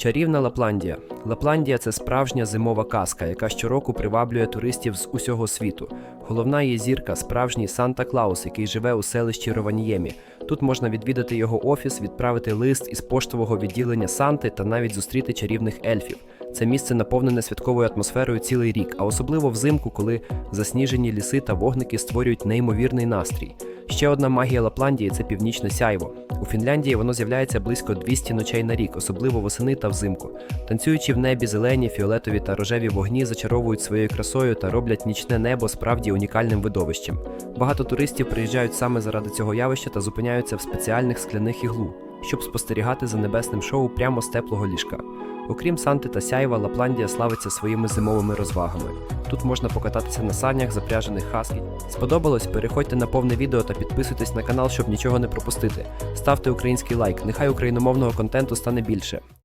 Чарівна Лапландія. Лапландія це справжня зимова казка, яка щороку приваблює туристів з усього світу. Головна її зірка справжній Санта Клаус, який живе у селищі Рованіємі. Тут можна відвідати його офіс, відправити лист із поштового відділення Санти та навіть зустріти чарівних ельфів. Це місце наповнене святковою атмосферою цілий рік, а особливо взимку, коли засніжені ліси та вогники створюють неймовірний настрій. Ще одна магія Лапландії це північне сяйво. У Фінляндії воно з'являється близько 200 ночей на рік, особливо восени та взимку. Танцюючи в небі зелені, фіолетові та рожеві вогні зачаровують своєю красою та роблять нічне небо справді унікальним видовищем. Багато туристів приїжджають саме заради цього явища та зупиняються в спеціальних скляних іглу, щоб спостерігати за небесним шоу прямо з теплого ліжка. Окрім Санти та Сяєва, Лапландія славиться своїми зимовими розвагами. Тут можна покататися на санях, запряжених хаскі. Сподобалось? Переходьте на повне відео та підписуйтесь на канал, щоб нічого не пропустити. Ставте український лайк, нехай україномовного контенту стане більше.